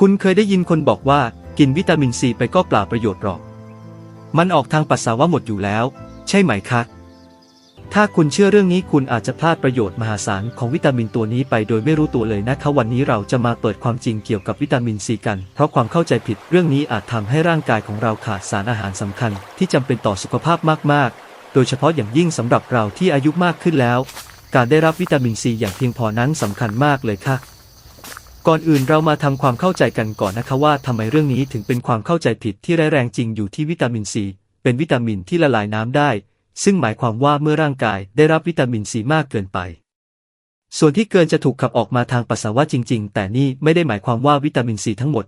คุณเคยได้ยินคนบอกว่ากินวิตามินซีไปก็เปล่าประโยชน์หรอก มันออกทางปัสสาวะหมดอยู่แล้ว ใช่ไหมคะ ถ้าคุณเชื่อเรื่องนี้คุณอาจจะพลาดประโยชน์มหาศาลของวิตามินตัวนี้ไปโดยไม่รู้ตัวเลยนะคะวันนี้เราจะมาเปิดความจริงเกี่ยวกับวิตามินซีกัน เพราะความเข้าใจผิดเรื่องนี้อาจทำให้ร่างกายของเราขาดสารอาหารสำคัญ ที่จำเป็นต่อสุขภาพมากๆ โดยเฉพาะอย่างยิ่งสำหรับเราที่อายุมากขึ้นแล้ว การได้รับวิตามินซีอย่างเพียงพอนั้นสำคัญมากเลยค่ะ ก่อนอื่นเรามาทำความเข้าใจกันก่อนนะคะว่าทำไมเรื่องนี้ถึงเป็นความเข้าใจผิดที่ร้ายแรงจริงอยู่ที่วิตามินซีเป็นวิตามินที่ละลายน้ำได้ ซึ่งหมายความว่าเมื่อร่างกายได้รับวิตามินซีมากเกินไป ส่วนที่เกินจะถูกขับออกมาทางปัสสาวะจริง ๆ แต่นี่ไม่ได้หมายความว่าวิตามินซีทั้งหมด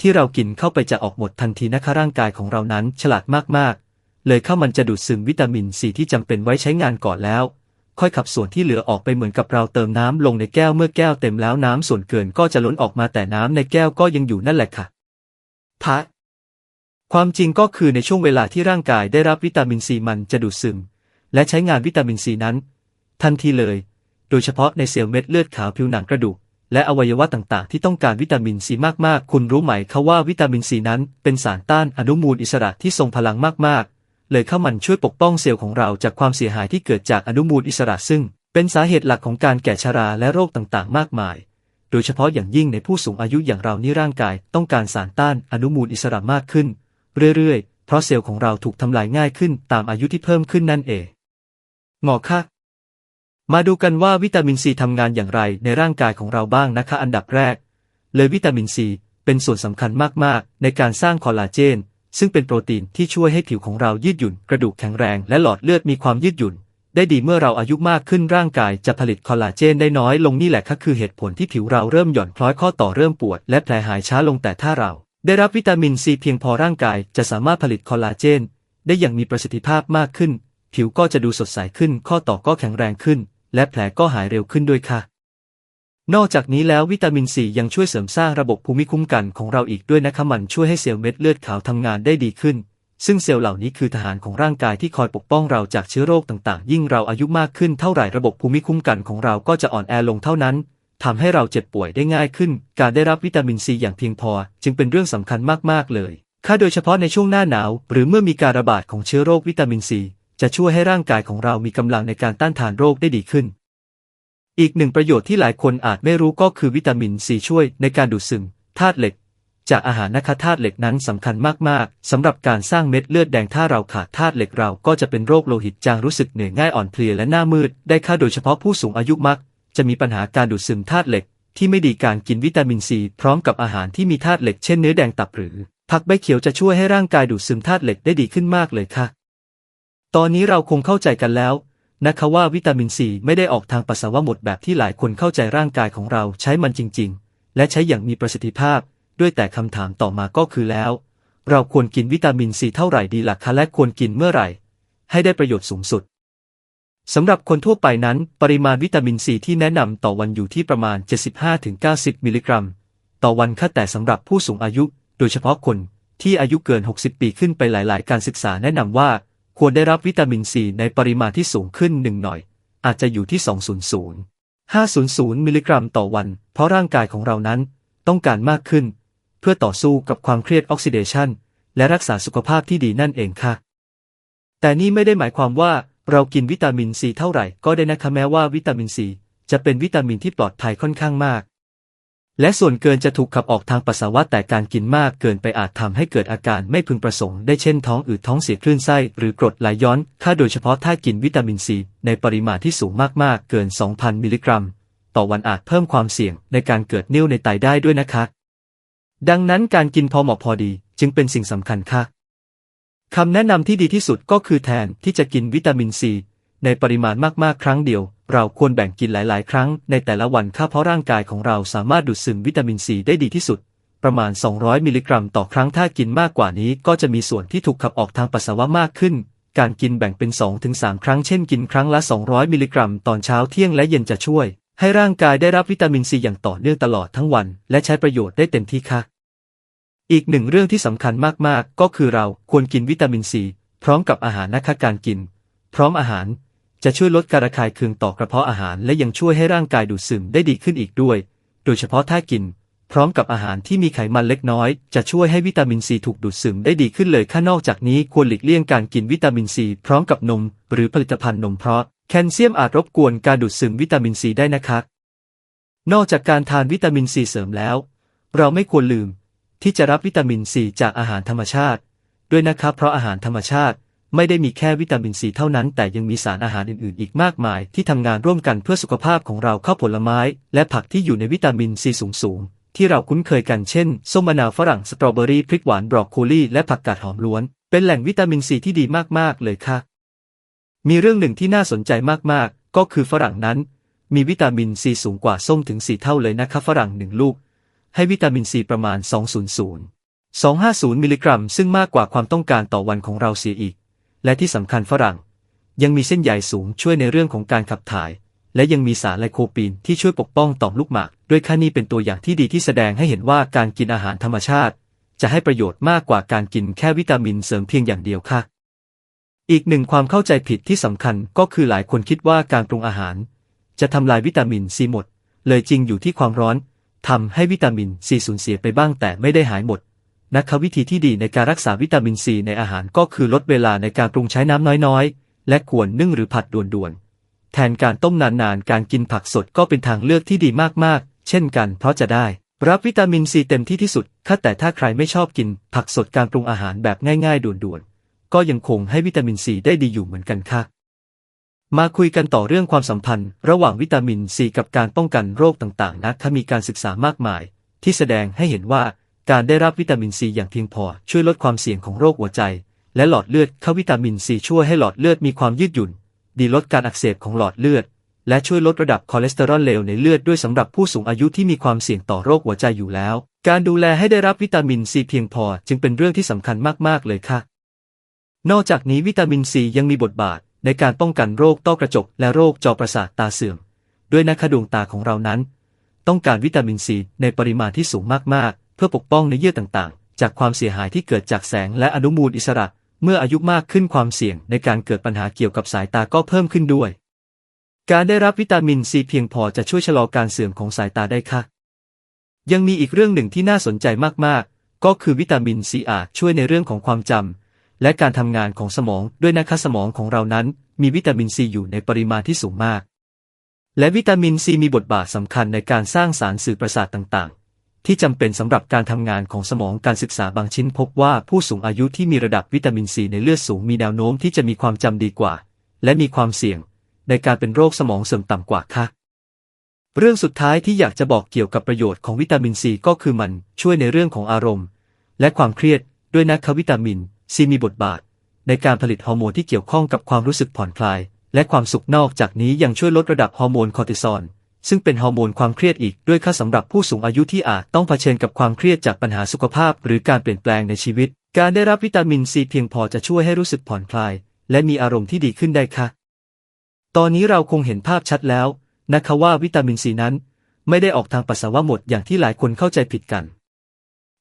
ที่เรากินเข้าไปจะออกหมดทันทีนะคะร่างกายของเรานั้นฉลาดมากๆ เลยเข้ามันจะดูดซึมวิตามินซีที่จำเป็นไว้ใช้งานก่อนแล้ว ค่อยขับส่วนที่เหลือออกไปเหมือนกับเราเติมน้ำลงในแก้วเมื่อแก้วเต็มแล้วน้ำส่วนเกินก็จะล้นออกมาแต่น้ำในแก้วก็ยังอยู่นั่นแหละค่ะพะความจริงก็คือในช่วงเวลาที่ร่างกายได้รับวิตามินซีมันจะดูดซึม และใช้งานวิตามินซีนั้น ทันทีเลย โดยเฉพาะในเซลล์เม็ดเลือดขาวผิวหนังกระดูก และอวัยวะต่างๆ ที่ต้องการวิตามินซีมากๆ คุณรู้ไหมคะว่าวิตามินซีนั้นเป็นสารต้านอนุมูลอิสระที่ทรงพลังมากๆ เลยเข้ามันช่วยปกป้องเซลล์ของเราจากความเสียหายที่เกิดจากอนุมูลอิสระซึ่ง เป็นสาเหตุหลักของการแก่ชราและโรคต่างๆ มากมาย โดยเฉพาะอย่างยิ่งในผู้สูงอายุอย่างเรานี่ร่างกายต้องการสารต้านอนุมูลอิสระมากขึ้น เรื่อยๆ เพราะเซลล์ของเราถูกทำลายง่ายขึ้นตามอายุที่เพิ่มขึ้นนั่นเองหมอคะมาดูกันว่าวิตามินซีทำงานอย่างไรในร่างกายของเราบ้างนะคะ อันดับแรก เลยวิตามินซีเป็นส่วนสำคัญมากๆ ในการสร้างคอลลาเจน ซึ่งเป็นโปรตีนที่ช่วยให้ผิวของเรายืดหยุ่น กระดูกแข็งแรง และหลอดเลือดมีความยืดหยุ่น ได้ดีเมื่อเราอายุมากขึ้นร่างกายจะผลิตคอลลาเจนได้น้อยลงนี่แหละค่ะคือเหตุผลที่ผิวเราเริ่มหย่อนคล้อยข้อต่อเริ่มปวด และแผลหายช้าลงแต่ถ้าเรา ได้รับวิตามินซีเพียงพอร่างกายจะสามารถผลิตคอลลาเจน ได้อย่างมีประสิทธิภาพมากขึ้น ผิวก็จะดูสดใสขึ้น ข้อต่อก็แข็งแรงขึ้น และแผลก็หายเร็วขึ้นด้วยค่ะ นอกจากนี้แล้ววิตามินซียังช่วยเสริมสร้างระบบภูมิคุ้มกันของเราอีกด้วยนะคะมันช่วยให้เซลล์เม็ดเลือดขาวทำงานได้ดีขึ้น ซึ่งเซลล์เหล่านี้คือทหารของร่างกายที่คอยปกป้องเราจากเชื้อโรคต่างๆ ยิ่งเราอายุมากขึ้นเท่าไหร่ระบบภูมิคุ้มกันของเราก็จะอ่อนแอลงเท่านั้นทำให้เราเจ็บป่วยได้ง่ายขึ้น การได้รับวิตามินซีอย่างเพียงพอ จึงเป็นเรื่องสำคัญมากๆเลยค่ะโดยเฉพาะในช่วงหน้าหนาว หรือเมื่อมีการระบาดของเชื้อโรควิตามินซีจะช่วยให้ร่างกายของเรามีกำลังในการต้านทานโรคได้ดีขึ้น อีกหนึ่งประโยชน์ที่หลายคนอาจไม่รู้ก็คือวิตามินซีช่วยในการดูดซึมธาตุเหล็ก จากอาหารนะคะธาตุเหล็กนั้นสำคัญมากๆสำหรับการสร้างเม็ดเลือดแดงถ้าเราขาดธาตุเหล็กเราก็จะเป็นโรคโลหิตจางรู้สึกเหนื่อยง่ายอ่อนเพลียและหน้ามืด ได้ค่ะโดยเฉพาะผู้สูงอายุมัก จะมีปัญหาการดูดซึมธาตุเหล็ก ที่ไม่ดีการกินวิตามินซีพร้อมกับอาหารที่มีธาตุเหล็กเช่นเนื้อแดงตับหรือ ผักใบเขียวจะช่วยให้ร่างกายดูดซึมธาตุเหล็กได้ดีขึ้นมากเลยค่ะ ตอนนี้เราคงเข้าใจกันแล้ว นะคะว่าวิตามินซีไม่ได้ออกทางปัสสาวะหมดแบบที่หลายคนเข้าใจร่างกายของเราใช้มันจริง ๆ และใช้อย่างมีประสิทธิภาพ ด้วยแต่คำถามต่อมาก็คือแล้ว เราควรกินวิตามินซีเท่าไหร่ดีล่ะคะและควรกินเมื่อไหร่ ให้ได้ประโยชน์สูงสุดสำหรับคนทั่วไปนั้น ปริมาณวิตามินซีที่แนะนำต่อวันอยู่ที่ประมาณ 75-90 มิลลิกรัม ต่อวันค่ะแต่สำหรับผู้สูงอายุ โดยเฉพาะคนที่อายุเกิน 60 ปีขึ้นไปหลาย ๆ การศึกษาแนะนำว่า ควรได้รับวิตามินซีในปริมาณที่สูงขึ้นหนึ่งหน่อย อาจจะอยู่ที่ 200 500 มิลลิกรัมต่อวัน เพราะร่างกายของเรานั้นต้องการมากขึ้น เพื่อต่อสู้กับความเครียดออกซิเดชันและรักษาสุขภาพที่ดีนั่นเองค่ะ แต่นี่ไม่ได้หมายความว่าเรากินวิตามินซีเท่าไหร่ก็ได้นะคะแม้ว่าวิตามินซีจะเป็นวิตามินที่ปลอดภัยค่อนข้างมาก และส่วนเกินจะถูกขับออกทางปัสสาวะแต่การกินมากเกินไปอาจทำให้เกิดอาการไม่พึงประสงค์ได้เช่นท้องอืดท้องเสียคลื่นไส้หรือกรดไหลย้อนค่าโดยเฉพาะถ้ากินวิตามินซีในปริมาณที่สูงมากๆ เกิน 2,000 มิลลิกรัม ต่อวันอาจเพิ่มความเสี่ยงในการเกิดนิ่วในไตได้ด้วยนะคะ ดังนั้นการกินพอเหมาะพอดีจึงเป็นสิ่งสำคัญค่ะคำแนะนำที่ดีที่สุดก็คือแทนที่จะกินวิตามินซีในปริมาณมากๆ ครั้งเดียว เราควรแบ่งกินหลาย ๆ ครั้งในแต่ละวันค่ะเพราะร่างกายของเราสามารถดูดซึมวิตามินซีได้ดีที่สุด ประมาณ 200 มิลลิกรัมต่อครั้งถ้ากินมากกว่านี้ก็จะมีส่วนที่ถูกขับออกทางปัสสาวะมากขึ้น การกินแบ่งเป็น 2-3 ครั้งเช่นกินครั้งละ 200 มิลลิกรัมตอนเช้าเที่ยงและเย็นจะช่วย ให้ร่างกายได้รับวิตามินซีอย่างต่อเนื่องตลอดทั้งวัน และใช้ประโยชน์ได้เต็มที่ค่ะ อีกหนึ่งเรื่องที่สำคัญมาก ๆ ก็คือเราควรกินวิตามินซีพร้อมกับอาหารนะคะการกิน พร้อมอาหาร จะช่วยลดการระคายเคืองต่อกระเพาะอาหารและยังช่วยให้ร่างกายดูดซึมได้ดีขึ้นอีกด้วย โดยเฉพาะถ้ากิน พร้อมกับอาหารที่มีไขมันเล็กน้อย จะช่วยให้วิตามินซีถูกดูดซึมได้ดีขึ้นเลยข้านอกจากนี้ควรหลีกเลี่ยงการกินวิตามินซีพร้อมกับนม หรือผลิตภัณฑ์นมเพราะแคลเซียมอาจรบกวนการดูดซึมวิตามินซีได้นะครับนอกจากการทานวิตามินซีเสริมแล้ว เราไม่ควรลืม ที่จะรับวิตามินซีจากอาหารธรรมชาติ ด้วยนะครับเพราะอาหารธรรมชาติ ไม่ได้มีแค่วิตามินซีเท่านั้น แต่ยังมีสารอาหารอื่นๆ อีกมากมาย ที่ทำงานร่วมกันเพื่อสุขภาพของเราเข้าผลไม้ และผักที่อยู่ในวิตามินซีสูงๆ ที่เราคุ้นเคยกันเช่นส้มมะนาวฝรั่งสตรอเบอรี่พริกหวานบรอกโคลีและผักกาดหอมล้วน เป็นแหล่งวิตามินซีที่ดีมากๆเลยค่ะ มีเรื่องหนึ่งที่น่าสนใจมากๆ ก็คือฝรั่งนั้น มีวิตามินซีสูงกว่าส้มถึงส4เท่าเลยนะครับฝรั่งหนึ่งลูก ให้วิตามินซีประมาณ 200 250 มิลลิกรัม ซึ่งมากกว่าความต้องการต่อวันของเราเสียอีก และที่สำคัญฝรั่ง ยังมีเส้นใยสูงช่วยในเรื่องของการขับถ่าย และยังมีสารไลโคปีนที่ช่วยปกป้องต่อมลูกหมาก ด้วยค่านี้เป็นตัวอย่างที่ดีที่แสดงให้เห็นว่าการกินอาหารธรรมชาติ จะให้ประโยชน์มากกว่าการกินแค่วิตามินเสริมเพียงอย่างเดียวค่ะ อีกหนึ่งความเข้าใจผิดที่สำคัญก็คือหลายคนคิดว่าการปรุงอาหาร จะทำลายวิตามินซีหมด เลยจริงอยู่ที่ความร้อนทำให้วิตามินซีสูญเสียไปบ้างแต่ไม่ได้หายหมด นะคะ วิธีที่ดีในการรักษาวิตามินซีในอาหารก็คือลดเวลาในการปรุงใช้น้ำน้อยๆ และควรนึ่งหรือผัดด่วนๆ แทนการต้มนานๆ การกินผักสดก็เป็นทางเลือกที่ดีมากๆ เช่นกันเพราะจะได้รับวิตามินซีเต็มที่ที่สุดค่ะแต่ถ้าใครไม่ชอบกินผักสดการปรุงอาหารแบบง่ายๆ ด่วนๆ ก็ยังคงให้วิตามินซีได้ดีอยู่เหมือนกันค่ะ มาคุยกันต่อเรื่องความสัมพันธ์ ระหว่างวิตามินซีกับการป้องกันโรคต่างๆนะคะมีการศึกษามากมาย ที่แสดงให้เห็นว่า การได้รับวิตามินซีอย่างเพียงพอช่วยลดความเสี่ยงของโรคหัวใจ และหลอดเลือดเข้าวิตามินซีช่วยให้หลอดเลือดมีความยืดหยุ่น ดีลดการอักเสบของหลอดเลือด และช่วยลดระดับคอเลสเตอรอลเลวในเลือดด้วยสำหรับผู้สูงอายุที่มีความเสี่ยงต่อโรคหัวใจอยู่แล้ว การดูแลให้ได้รับวิตามินซีเพียงพอจึงเป็นเรื่องที่สำคัญมากๆเลยค่ะ นอกจากนี้วิตามินซียังมีบทบาทในการป้องกันโรคต้อกระจก และโรคจอประสาทตาเสื่อม ด้วยนะคะดวงตาของเรานั้น ต้องการวิตามินซีในปริมาณที่สูงมากๆ พื่อปกป้องในเยื่อต่างๆ จากความเสียหายที่เกิดจากแสงและอนุมูลอิสระ เมื่ออายุมากขึ้นความเสี่ยงในการเกิดปัญหาเกี่ยวกับสายตาก็เพิ่มขึ้นด้วย การได้รับวิตามินซีเพียงพอจะช่วยชะลอการเสื่อมของสายตาได้ค่ะ ยังมีอีกเรื่องหนึ่งที่น่าสนใจมากๆ ก็คือวิตามินซีอาจช่วยในเรื่องของความจำและการทำงานของสมองด้วยนะคะสมองของเรานั้น มีวิตามินซีอยู่ในปริมาณที่สูงมากและวิตามินซีมีบทบาทสำคัญในการสร้างสารสื่อประสาทต่างๆ ที่จำเป็นสำหรับการทำงานของสมองการศึกษาบางชิ้นพบว่าผู้สูงอายุที่มีระดับวิตามินซีในเลือดสูงมีแนวโน้มที่จะมีความจำดีกว่า และมีความเสี่ยง ในการเป็นโรคสมองเสื่อมต่ำกว่าค่ะ เรื่องสุดท้ายที่อยากจะบอกเกี่ยวกับประโยชน์ของวิตามินซีก็คือมันช่วยในเรื่องของอารมณ์ และความเครียดด้วยนะคะวิตามินซีมีบทบาท ในการผลิตฮอร์โมนที่เกี่ยวข้องกับความรู้สึกผ่อนคลาย และความสุขนอกจากนี้ยังช่วยลดระดับฮอร์โมนคอร์ติซอล ซึ่งเป็นฮอร์โมนความเครียดอีกด้วยค่าสำหรับผู้สูงอายุที่อาจต้องเผชิญกับความเครียดจากปัญหาสุขภาพ หรือการเปลี่ยนแปลงในชีวิต การได้รับวิตามินซีเพียงพอจะช่วยให้รู้สึกผ่อนคลาย และมีอารมณ์ที่ดีขึ้นได้ค่ะ ตอนนี้เราคงเห็นภาพชัดแล้วนะคะว่าวิตามินซีนั้น ไม่ได้ออกทางปัสสาวะหมดอย่างที่หลายคนเข้าใจผิดกัน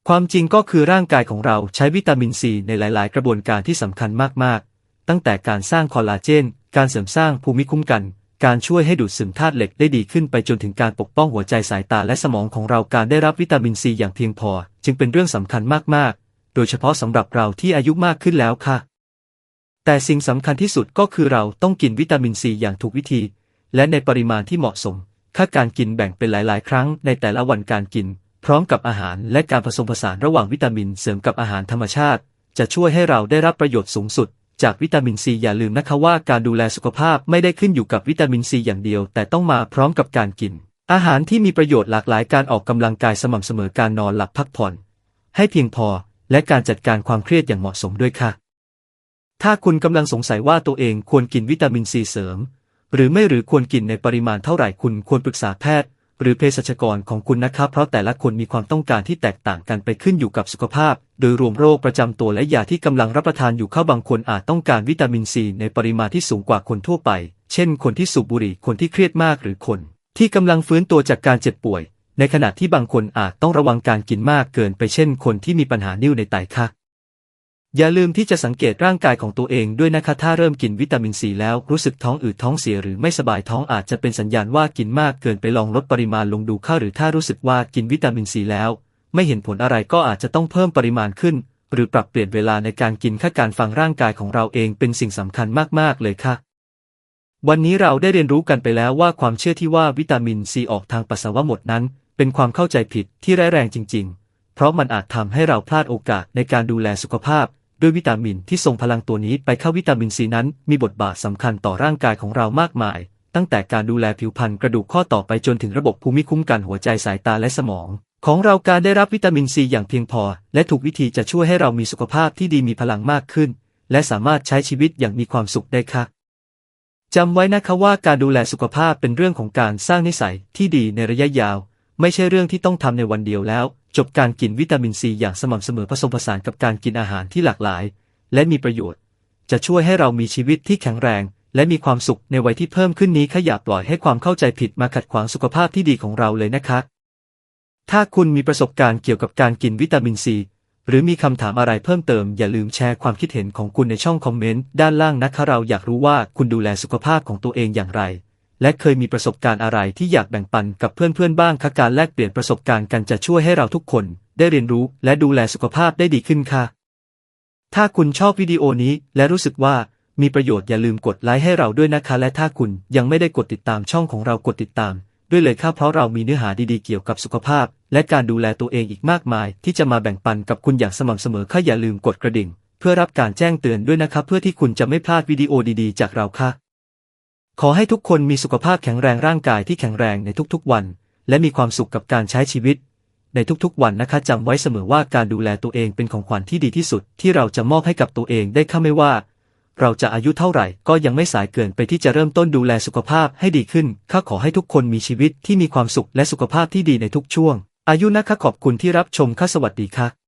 ความจริงก็คือร่างกายของเราใช้วิตามินซีในหลาย ๆ กระบวนการที่สำคัญมาก ๆ ตั้งแต่การสร้างคอลลาเจน การเสริมสร้างภูมิคุ้มกัน การช่วยให้ดูดซึมธาตุเหล็กได้ดีขึ้นไปจนถึงการปกป้องหัวใจสายตาและสมองของเราการได้รับวิตามินซีอย่างเพียงพอ จึงเป็นเรื่องสำคัญมากๆ โดยเฉพาะสำหรับเราที่อายุมากขึ้นแล้วค่ะ แต่สิ่งสำคัญที่สุดก็คือเราต้องกินวิตามินซีอย่างถูกวิธี และในปริมาณที่เหมาะสม ค่าการกินแบ่งเป็นหลาย ๆ ครั้งในแต่ละวันการกิน พร้อมกับอาหารและการผสมผสานระหว่างวิตามินเสริมกับอาหารธรรมชาติ จะช่วยให้เราได้รับประโยชน์สูงสุด จากวิตามินซีอย่าลืมนะคะว่าการดูแลสุขภาพไม่ได้ขึ้นอยู่กับวิตามินซีอย่างเดียว แต่ต้องมาพร้อมกับการกิน อาหารที่มีประโยชน์หลากหลายการออกกำลังกายสม่ำเสมอการนอนหลับพักผ่อน ให้เพียงพอ และการจัดการความเครียดอย่างเหมาะสมด้วยค่ะ ถ้าคุณกำลังสงสัยว่าตัวเองควรกินวิตามินซีเสริม หรือไม่หรือควรกินในปริมาณเท่าไหร่คุณควรปรึกษาแพทย์ หรือเภสัชกรของคุณนะครับ เพราะแต่ละคนมีความต้องการที่แตกต่างกันไปขึ้นอยู่กับสุขภาพ โดยรวมโรคประจำตัวและยาที่กำลังรับประทานอยู่เข้าบางคนอาจต้องการวิตามินซีในปริมาณที่สูงกว่าคนทั่วไป เช่น คนที่สูบบุหรี่คนที่เครียดมากหรือคน ที่กำลังฟื้นตัวจากการเจ็บป่วย ในขณะที่บางคนอาจต้องระวังการกินมากเกินไปเช่น คนที่มีปัญหานิ่วในไตค่ะ อย่าลืมที่จะสังเกตร่างกายของตัวเองด้วยนะคะ ถ้าเริ่มกินวิตามินซีแล้วรู้สึกท้องอืดท้องเสียหรือไม่สบายท้องอาจจะเป็นสัญญาณว่ากินมากเกินไปลองลดปริมาณลงดูค่ะหรือถ้ารู้สึกว่ากินวิตามินซีแล้ว ไม่เห็นผลอะไรก็อาจจะต้องเพิ่มปริมาณขึ้น หรือปรับเปลี่ยนเวลาในการกินค่าการฟังร่างกายของเราเองเป็นสิ่งสำคัญมากๆเลยค่ะ วันนี้เราได้เรียนรู้กันไปแล้วว่าความเชื่อที่ว่าวิตามินซีออกทางปัสสาวะหมดนั้น เป็นความเข้าใจผิดที่ร้ายแรงจริง ๆ เพราะมันอาจทำให้เราพลาดโอกาสในการดูแลสุขภาพ ด้วยวิตามินที่ทรงพลังตัวนี้ไปเข้าวิตามินซีนั้น มีบทบาทสำคัญต่อร่างกายของเรามากมาย ตั้งแต่การดูแลผิวพรรณกระดูกข้อต่อไปจนถึงระบบภูมิคุ้มกันหัวใจสายตาและสมอง ของเราการได้รับวิตามินซีอย่างเพียงพอ และถูกวิธีจะช่วยให้เรามีสุขภาพที่ดีมีพลังมากขึ้น และสามารถใช้ชีวิตอย่างมีความสุขได้ค่ะจำไว้นะคะว่าการดูแลสุขภาพเป็นเรื่องของการสร้างนิสัยที่ดีในระยะยาว ไม่ใช่เรื่องที่ต้องทำในวันเดียวแล้ว จบการกินวิตามินซีอย่างสม่ำเสมอผสมผสานกับการกินอาหารที่หลากหลาย และมีประโยชน์ จะช่วยให้เรามีชีวิตที่แข็งแรง และมีความสุขในวัยที่เพิ่มขึ้นนี้ขอย่าปล่อยให้ความเข้าใจผิดมาขัดขวางสุขภาพที่ดีของเราเลยนะคะ ถ้าคุณมีประสบการณ์เกี่ยวกับการกินวิตามินซีหรือมีคำถามอะไรเพิ่มเติมอย่าลืมแชร์ความคิดเห็นของคุณในช่องคอมเมนต์ด้านล่างนะคะเราอยากรู้ว่าคุณดูแลสุขภาพของตัวเองอย่างไร และเคยมีประสบการณ์อะไรที่อยากแบ่งปันกับเพื่อนๆบ้างคะการแลกเปลี่ยนประสบการณ์กันจะช่วยให้เราทุกคนได้เรียนรู้และดูแลสุขภาพได้ดีขึ้นค่ะ ถ้าคุณชอบวิดีโอนี้และรู้สึกว่ามีประโยชน์อย่าลืมกดไลค์ให้เราด้วยนะคะ และถ้าคุณยังไม่ได้กดติดตามช่องของเรากดติดตาม ด้วยเลยค่ะเพราะเรามีเนื้อหาดีๆเกี่ยวกับสุขภาพ และการดูแลตัวเองอีกมากมาย ที่จะมาแบ่งปันกับคุณอย่างสม่ำเสมอค่ะอย่าลืมกดกระดิ่ง เพื่อรับการแจ้งเตือนด้วยนะครับเพื่อที่คุณจะไม่พลาดวิดีโอดีๆ จากเราค่ะ ขอให้ทุกคนมีสุขภาพแข็งแรงร่างกายที่แข็งแรงในทุกๆวัน และมีความสุขกับการใช้ชีวิต ในทุกๆ วันนะคะจำไว้เสมอว่าการดูแลตัวเองเป็นของขวัญที่ดีที่สุด ที่เราจะมอบให้กับตัวเองได้ค่ะไม่ว่า เราจะอายุเท่าไหร่ก็ยังไม่สายเกินไปที่จะเริ่มต้นดูแลสุขภาพให้ดีขึ้นข้าขอให้ทุกคนมีชีวิตที่มีความสุขและสุขภาพที่ดีในทุกช่วง อายุนะคะขอบคุณที่รับชมค่ะสวัสดีค่ะ